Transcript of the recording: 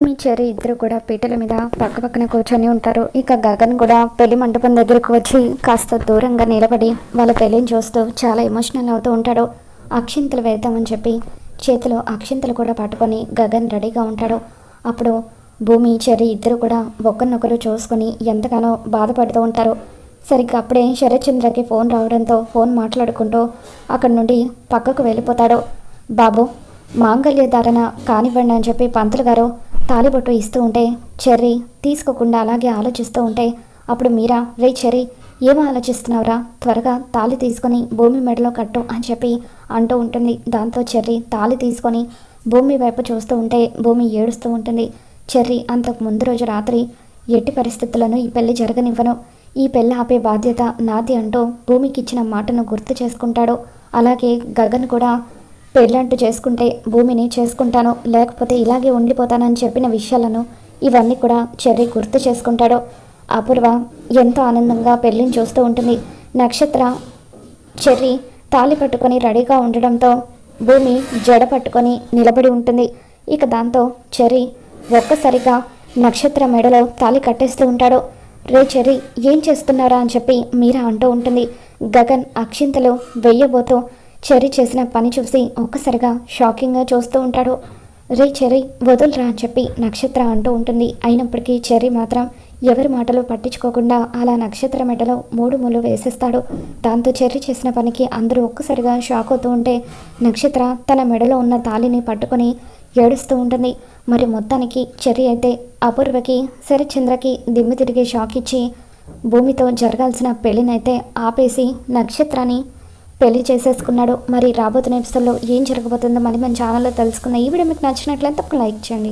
మీ చెరి ఇద్దరు కూడా పీటల మీద పక్క పక్కన కూర్చొని ఉంటారు. ఇక గగన్ కూడా పెళ్ళి మండపం దగ్గరకు వచ్చి కాస్త దూరంగా నిలబడి వాళ్ళ పెళ్ళిని చూస్తూ చాలా ఎమోషనల్ అవుతూ ఉంటాడు. అక్షింతలు వేద్దామని చెప్పి చేతిలో అక్షింతలు కూడా పట్టుకొని గగన్ రెడీగా ఉంటాడు. అప్పుడు భూమి చెరి ఇద్దరు కూడా ఒకరినొకరు చూసుకొని ఎంతగానో బాధపడుతూ ఉంటారు. సరిగ్గా అప్పుడే శరత్చంద్రకి ఫోన్ రావడంతో ఫోన్ మాట్లాడుకుంటూ అక్కడి నుండి పక్కకు వెళ్ళిపోతాడు. బాబు మాంగళ్య ధారణ కానివ్వండి అని చెప్పి పంతులు గారు తాలిబొట్టు ఇస్తూ ఉంటే చెర్రీ తీసుకోకుండా అలాగే ఆలోచిస్తూ ఉంటే అప్పుడు మీరా రే చెర్రీ ఏం ఆలోచిస్తున్నావురా? త్వరగా తాళి తీసుకొని భూమి మెడలో కట్టు అని చెప్పి అంటూ ఉంటుంది. దాంతో చెర్రీ తాళి తీసుకొని భూమి వైపు చూస్తూ ఉంటే భూమి ఏడుస్తూ ఉంటుంది. చెర్రీ అంతకు ముందు రోజు రాత్రి ఎట్టి పరిస్థితులను ఈ పెళ్ళి జరగనివ్వను. ఈ పెళ్ళి ఆపే బాధ్యత నాది అంటూ భూమికి ఇచ్చిన మాటను గుర్తు చేసుకుంటాడు. అలాగే గగన్ కూడా పెళ్ళంటూ చేసుకుంటే భూమిని చేసుకుంటాను లేకపోతే ఇలాగే ఉండిపోతానని చెప్పిన విషయాలను ఇవన్నీ కూడా చెర్రీ గుర్తు చేసుకుంటాడు. అపూర్వ ఎంతో ఆనందంగా పెళ్ళిని చూస్తూ ఉంటుంది. నక్షత్ర చెర్రీ తాళి పట్టుకొని రెడీగా ఉండడంతో భూమి జడ పట్టుకొని నిలబడి ఉంటుంది. ఇక దాంతో చెర్రీ ఒక్కసారిగా నక్షత్ర మెడలో తాళి కట్టేస్తూ ఉంటాడు. రే చెర్రీ ఏం చేస్తున్నారా? అని చెప్పి మీరా అంటూ ఉంటుంది. గగన్ అక్షింతలు వెయ్యబోతూ చెర్రీ చేసిన పని చూసి ఒక్కసారిగా షాకింగ్గా చూస్తూ ఉంటాడు. రే చెర్రీ వదులురా అని చెప్పి నక్షత్ర అంటూ ఉంటుంది. అయినప్పటికీ చెర్రీ మాత్రం ఎవరి మాటలు పట్టించుకోకుండా అలా నక్షత్ర మెడలో మూడు ముళ్ళు వేసేస్తాడు. దాంతో చెర్రీ చేసిన పనికి అందరూ ఒక్కసారిగా షాక్ అవుతూ ఉంటే నక్షత్ర తన మెడలో ఉన్న తాళిని పట్టుకొని ఏడుస్తూ ఉంటుంది. మరి మొత్తానికి చెర్రీ అయితే అపూర్వకి శరచంద్రకి దిమ్మి తిరిగి షాక్ ఇచ్చి భూమితో జరగాల్సిన పెళ్ళినైతే ఆపేసి నక్షత్రాన్ని పెళ్ళి చేసేసుకున్నాడు. మరి రాబోతున్న ఎపిసోడ్లో ఏం జరగబోతుందో మళ్ళీ మన ఛానల్లో తెలుసుకుందాం. ఈ వీడియో మీకు నచ్చినట్లయితే ఒక లైక్ చేయండి.